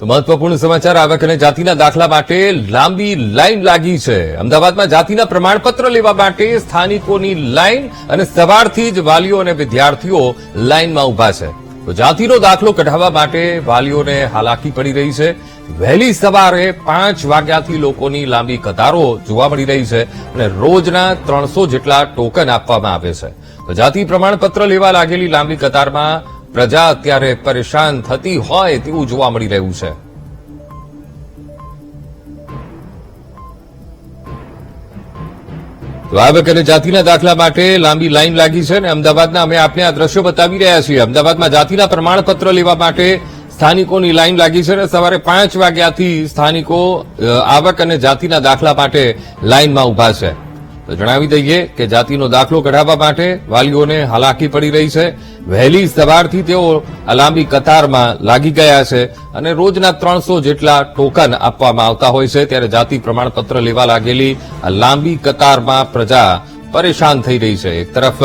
તો મહત્વપૂર્ણ સમાચાર આવક અને જાતિના દાખલા માટે લાંબી લાઇન લાગી છે. અમદાવાદમાં જાતિના પ્રમાણપત્ર લેવા માટે સ્થાનિકોની લાઇન અને સવારથી જ વાલીઓ અને વિદ્યાર્થીઓ લાઇનમાં ઊભા છે. તો જાતિનો દાખલો કઢાવવા માટે વાલીઓને હાલાકી પડી રહી છે. વહેલી સવારે પાંચ વાગ્યાથી લોકોની લાંબી કતારો જોવા મળી રહી છે અને રોજના ત્રણસો જેટલા ટોકન આપવામાં આવે છે. તો જાતિ પ્રમાણપત્ર લેવા લાગેલી લાંબી કતારમાં પ્રજા અત્યારે પરેશાન થતી હોય તેવું જોવા મળી રહ્યું છે. તો અને જાતિના દાખલા માટે લાંબી લાઈન લાગી છે અને અમદાવાદના અમે આપને આ દ્રશ્યો બતાવી રહ્યા છીએ. અમદાવાદમાં જાતિના પ્રમાણપત્ર લેવા માટે સ્થાનિકોની લાઈન લાગી છે અને સવારે પાંચ વાગ્યાથી સ્થાનિકો આવક અને જાતિના દાખલા માટે લાઈનમાં ઊભા છે. તો જણાવી દઈએ કે જાતિનો દાખલો કઢાવવા માટે વાલીઓને હાલાકી પડી રહી છે. વહેલી સવારથી તેઓ લાંબી કતારમાં લાગી ગયા છે અને રોજના ત્રણસો જેટલા ટોકન આપવામાં આવતા હોય છે. ત્યારે જાતિ પ્રમાણપત્ર લેવા લાગેલી લાંબી કતારમાં પ્રજા પરેશાન થઈ રહી છે. એક તરફ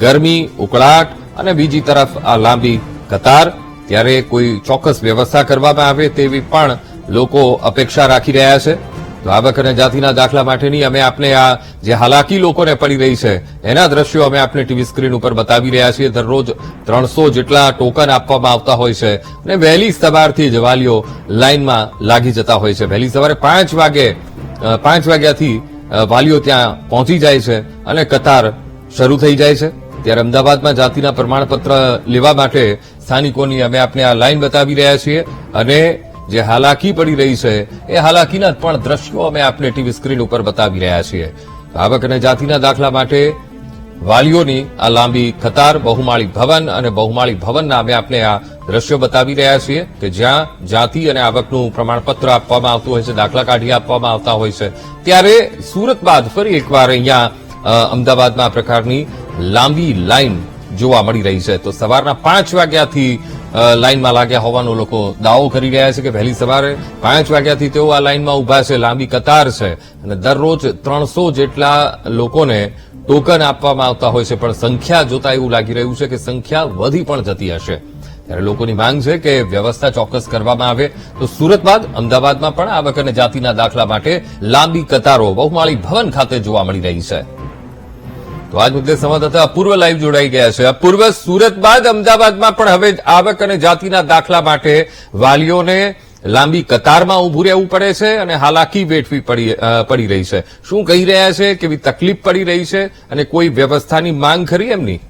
ગરમી, ઉકળાટ અને બીજી તરફ આ લાંબી કતાર. ત્યારે કોઈ ચોક્કસ વ્યવસ્થા કરવામાં આવે તેવી પણ લોકો અપેક્ષા રાખી રહ્યા છે. તો આવક અને જાતિના દાખલા માટેની અમે આપને આ જે હાલાકી લોકોને પડી રહી છે, એના દ્રશ્યો અમે આપને ટીવી સ્ક્રીન ઉપર બતાવી રહ્યા છીએ. દરરોજ ત્રણસો જેટલા ટોકન આપવામાં આવતા હોય છે અને વહેલી સવારથી જ વાલીઓ લાઇનમાં લાગી જતા હોય છે. વહેલી સવારે પાંચ વાગે પાંચ વાગ્યાથી વાલીઓ ત્યાં પહોંચી જાય છે અને કતાર શરૂ થઈ જાય છે. ત્યારે અમદાવાદમાં જાતિના પ્રમાણપત્ર લેવા માટે સ્થાનિકોની અમે આપને આ લાઇન બતાવી રહ્યા છીએ અને જે હાલાકી પડી રહી છે, એ હાલાકીના પણ દ્રશ્યો અમે આપને ટીવી સ્ક્રીન ઉપર બતાવી રહ્યા છીએ. આવક અને જાતિના દાખલા માટે વાલીઓની આ લાંબી કતાર, બહુમાળી ભવન અને બહુમાળી ભવનના અમે આપને આ દ્રશ્યો બતાવી રહ્યા છીએ કે જ્યાં જાતિ અને આવકનું પ્રમાણપત્ર આપવામાં આવતું હોય છે, દાખલા કાઢી આપવામાં આવતા હોય છે. ત્યારે સુરત બાદ ફરી એકવાર અહીંયા અમદાવાદમાં આ પ્રકારની લાંબી લાઈન જોવા મળી રહી છે. તો સવારના પાંચ વાગ્યાથી અ, લાઈનમાં લાગ્યા હોવાનો લોકો દાવો કરી રહ્યા છે કે વહેલી સવારે પાંચ વાગ્યાથી તેઓ આ લાઇનમાં ઊભા છે લાંબી કતાર છે અને દરરોજ ત્રણસો જેટલા લોકોને ટોકન આપવામાં આવતા હોય છે પણ સંખ્યા જોતા એવું લાગી રહ્યું છે કે સંખ્યા વધી પણ જતી હશે. ત્યારે લોકોની માંગ છે કે વ્યવસ્થા ચોક્કસ કરવામાં આવે. તો સુરત બાદ અમદાવાદમાં પણ આવક અને જાતિના દાખલા માટે લાંબી કતારો બહુમાળી ભવન ખાતે જોવા મળી રહી છે. તો આજ મુદ્દે સંવાદદાતા અપૂર્વ લાઈવ જોડાઈ ગયા છે. અપૂર્વ, સુરત બાદ અમદાવાદમાં પણ હવે આવક અને જાતિના દાખલા માટે વાલીઓને લાંબી કતારમાં ઉભું રહેવું પડે છે અને હાલાકી વેઠવી પડી રહી છે. શું કહી રહ્યા છે? કેવી તકલીફ પડી રહી છે? અને કોઈ વ્યવસ્થાની માંગ ખરી એમની?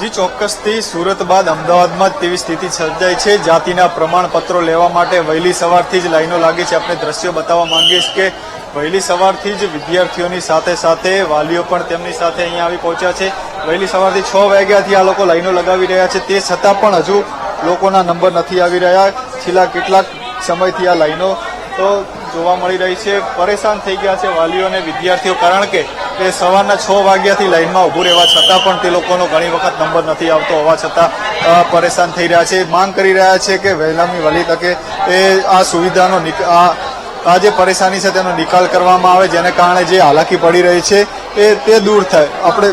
જી ચોક્કસથી સુરત બાદ અમદાવાદમાં જ તેવી સ્થિતિ સર્જાઈ છે. જાતિના પ્રમાણપત્રો લેવા માટે વહેલી સવારથી જ લાઈનો લાગી છે. આપણે દ્રશ્યો બતાવવા માંગીએ છીએ કે વહેલી સવારથી જ વિદ્યાર્થીઓની સાથે સાથે વાલીઓ પણ તેમની સાથે અહીંયા આવી પહોંચ્યા છે. વહેલી સવારથી છ વાગ્યાથી આ લોકો લાઈનો લગાવી રહ્યા છે. તે છતાં પણ હજુ લોકોના નંબર નથી આવી રહ્યા. છેલ્લા કેટલાક સમયથી આ લાઈનો તો જોવા મળી રહી છે. પરેશાન થઈ ગયા છે વાલીઓ અને વિદ્યાર્થીઓ કારણ કે તે સવારના છ વાગ્યાથી લાઈનમાં ઊભું રહેવા છતાં પણ તે લોકોનો ઘણી વખત નંબર નથી આવતો હોવા છતાં પરેશાન થઈ રહ્યા છે. માંગ કરી રહ્યા છે કે વહેલામી વહેલી તકે એ આ સુવિધાનો આ આ જે પરેશાની છે તેનો નિકાલ કરવામાં આવે, જેને કારણે જે હાલાકી પડી રહી છે, એ, તે દૂર થાય. આપણે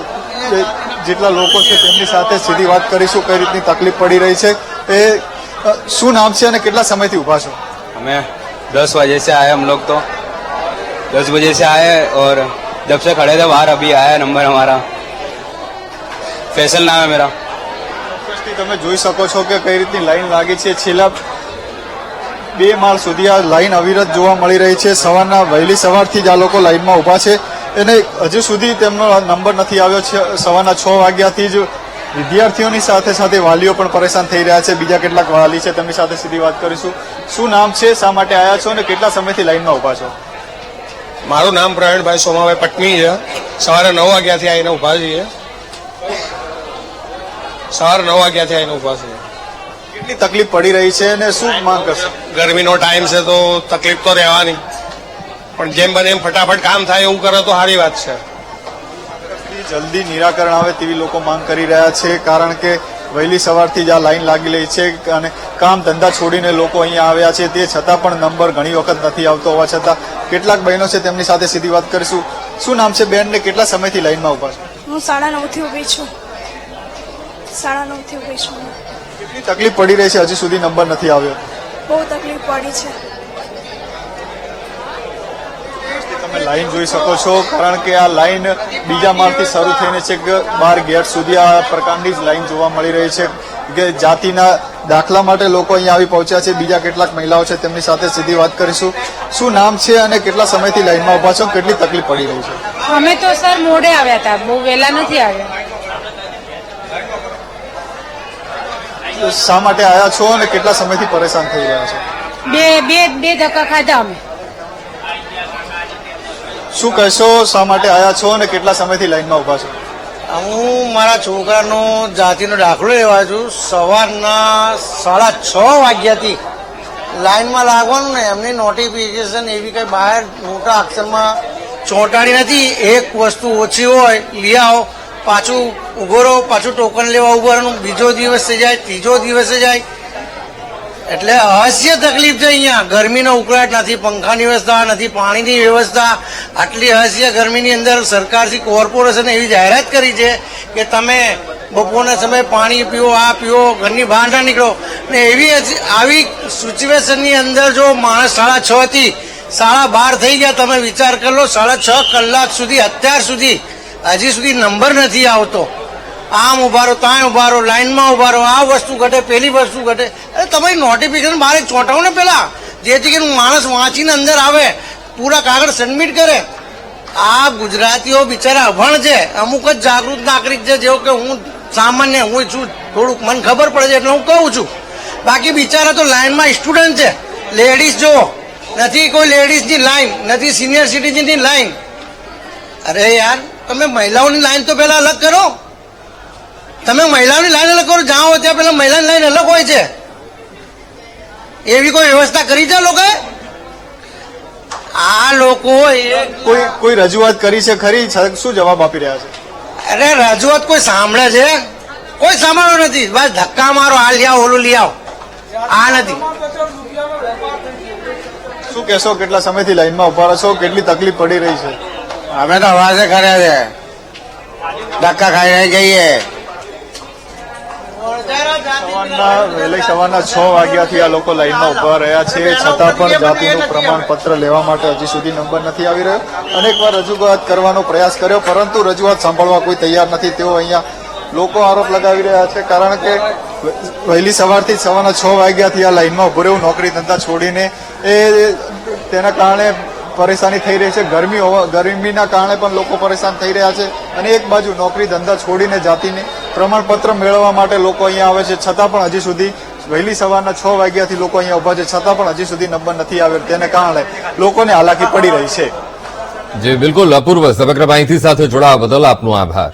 જેટલા લોકો છે તેમની સાથે સીધી વાત કરીશું કઈ રીતની તકલીફ પડી રહી છે. એ શું નામ છે અને કેટલા સમયથી ઊભા છો? हमें दस बजे से आए हम लोग तो दस बजे से आए और जब से खड़े थे बाहर अभी आया नंबर हमारा फैसल नाम है मेरा ચોક્કસથી તમે જોઈ શકો છો કે કઈ રીતની લાઈન લાગી છે છેલ્લા બે માળ સુધી આ લાઈન અવિરત જોવા મળી રહી છે સવારના વહેલી સવારથી જ આ લોકો લાઈનમાં ઊભા છે અને હજુ સુધી તેમનો નંબર નથી આવ્યો છે સવારના છ વાગ્યાથી જ વિદ્યાર્થીઓની સાથે સાથે વાલીઓ પણ પરેશાન થઈ રહ્યા છે. બીજા કેટલાક વાલી છે તેમની સાથે સીધી વાત કરીશું. શું નામ છે શા માટે આવ્યા છો અને કેટલા સમયથી લાઈનમાં ઊભા છો? મારું નામ પ્રવીણભાઈ સોમાભાઈ પટની છે. સવારે નવ વાગ્યાથી આવીને ઊભા છીએ. સવારે નવ વાગ્યાથી આવીને ઊભા છીએ. કેટલી તકલીફ પડી રહી છે અને શું માંગ કરશો? ગરમીનો ટાઈમ છે તો તકલીફ તો રહેવાની. પણ જેમ બને એમ ફટાફટ કામ થાય એવું કરે તો સારી વાત છે. જલ્દી નિરાકરણ આવે તેવી લોકો માંગ કરી રહ્યા છે કારણ કે વહેલી સવારથી જ આ લાઈન લાગી રહી છે અને કામ ધંધા છોડીને લોકો અહીંયા આવ્યા છે. તે છતાં પણ નંબર ઘણી વખત નથી આવતો હોવા છતાં કેટલાક બહેનો છે તેમની સાથે સીધી વાત કરીશું. શું નામ છે બેન ને કેટલા સમયથી લાઈનમાં ઊભા છે? હું સાડા નવથી ઊભી છું. સાડા નવથી ઊભી છું. કેટલી તકલીફ પડી રહી છે? હજી સુધી નંબર નથી આવ્યો. બહુ તકલીફ પડી છે. તમે લાઈન જોઈ શકો છો કારણ કે આ લાઈન બીજા માળથી શરૂ થઈને છે બાર ગેટ સુધી આ પ્રકારની જ લાઈન જોવા મળી રહી છે. કે જાતિના દાખલા માટે લોકો અહીંયા આવી પહોંચ્યા છે બીજા કેટલાક મહિલાઓ છે તેમની સાથે સીધી વાત કરીશું. શું નામ છે અને કેટલા સમયથી લાઈનમાં ઊભા છો કેટલી તકલીફ પડી રહી છે? અમે તો સર મોડે આવ્યા હતા બહુ વહેલા નથી આવ્યા. શા માટે આવ્યા છો અને કેટલા સમયથી પરેશાન થઈ રહ્યા છો? બે બે બે ધક્કા ખાધા અમે. શું કહેશો? શા માટે આવ્યા છો અને કેટલા સમયથી લાઈનમાં ઊભા છો? હું મારા છોકરાનો જાતિનો દાખલો લેવા છું. સવારના સાડા છ વાગ્યાથી લાઈનમાં લાગવાનું ને એમની નોટિફિકેશન એવી કઈ બહાર મોટા અક્ષરમાં ચોંટાડી નથી. એક વસ્તુ ઓછી હોય, લઈ આવો. પાછું ઊભો રહો, પાછું ટોકન લેવા ઊભો બીજો દિવસે જાય, ત્રીજો દિવસે જાય. એટલે અહસ્ય તકલીફ છે અહીંયા. ગરમીનો ઉકળાટ નથી, પંખાની વ્યવસ્થા, નથી, પાણીની વ્યવસ્થા. આટલી અહાસ્ય ગરમીની અંદર સરકારથી કોર્પોરેશને એવી જાહેરાત કરી છે કે તમે બપોરના સમયે પાણી પીઓ, આ પીઓ, ઘરની બહાર ના નીકળો. ને એવી આવી સિચ્યુએશનની અંદર જો માણસ સાડા છ થી સાડા બાર થઈ ગયા, તમે વિચાર કરો સાડા છ કલાક સુધી, અત્યાર સુધી, હજી સુધી નંબર નથી આવતો. આમ ઊભા રહો, ત્યાં ઊભા રહો, લાઈનમાં ઊભા રહો, આ વસ્તુ ઘટે, પેલી વસ્તુ ઘટે. અરે તમારી નોટિફિકેશન બહાર ચોંટાવો ને પેલા. જેથી કરીને માણસ વાંચીને અંદર આવે, પૂરા કાગળ સબમિટ કરે. આ ગુજરાતીઓ બિચારા અભણ છે. અમુક જ જાગૃત નાગરિક છે જેવો કે હું સામાન્ય, હું છું, થોડુંક મને ખબર પડે છે એટલે હું કહું છું. બાકી બિચારા તો લાઈનમાં સ્ટુડન્ટ છે. લેડીઝ જો, નથી કોઈ લેડીઝની લાઈન નથી સિનિયર સિટીઝનની લાઈન અરે યાર, તમે મહિલાઓની લાઈન તો પહેલાં અલગ કરો. તમે મહિલાઓની લાઈન અલગ કરો જાઓ ત્યાં પેલા મહિલાની લાઈન અલગ હોય છે. એવી કોઈ વ્યવસ્થા કરી છે લોકોએ? આ લોકો એક કોઈ કોઈ રજૂઆત કરી છે ખરી? શું જવાબ આપી રહ્યા છે? અરે રજૂઆત કોઈ સાંભળે છે? કોઈ સાંભળ્યો નથી. બસ ધક્કા મારો આ લઈ આવો ઓલું લઈ આવો. આ નથી. શું કહેશો? કેટલા સમયથી લાઈનમાં ઊભા રહેશો કેટલી તકલીફ પડી રહી છે? અમે તો અવાજે કર્યા છે. ધક્કા ખાઈ જઈએ. સવારના વહેલી સવારના છ વાગ્યાથી આ લોકો લાઈનમાં ઊભા રહ્યા છે. છતાં પણ જાતિનું પ્રમાણપત્ર લેવા માટે હજી સુધી નંબર નથી આવી રહ્યો. અનેકવાર રજૂઆત કરવાનો પ્રયાસ કર્યો પરંતુ રજૂઆત સાંભળવા કોઈ તૈયાર નથી. તેઓ અહીંયા લોકો આરોપ લગાવી રહ્યા છે કારણ કે વહેલી સવારથી સવારના છ વાગ્યાથી આ લાઈનમાં ઉભું રહેવું નોકરી ધંધા છોડીને એ તેના કારણે પરેશાની થઈ રહી છે. ગરમી હોવા ગરમીના કારણે પણ લોકો પરેશાન થઈ રહ્યા છે. અને એક બાજુ નોકરી ધંધા છોડીને જાતિને પ્રમાણપત્ર મેળવવા માટે લોકો અહીંયા આવે છે. છતાં પણ હજી સુધી વહેલી સવારના છ વાગ્યાથી લોકો અહીંયા ઊભા છે. છતાં પણ હજી સુધી નંબર નથી આવ્યો. તેને કારણે લોકોને હાલાકી પડી રહી છે. જે, બિલકુલ અપૂર્વ. સમગ્ર માહિતી સાથે જોડાવા બદલ આપનો આભાર.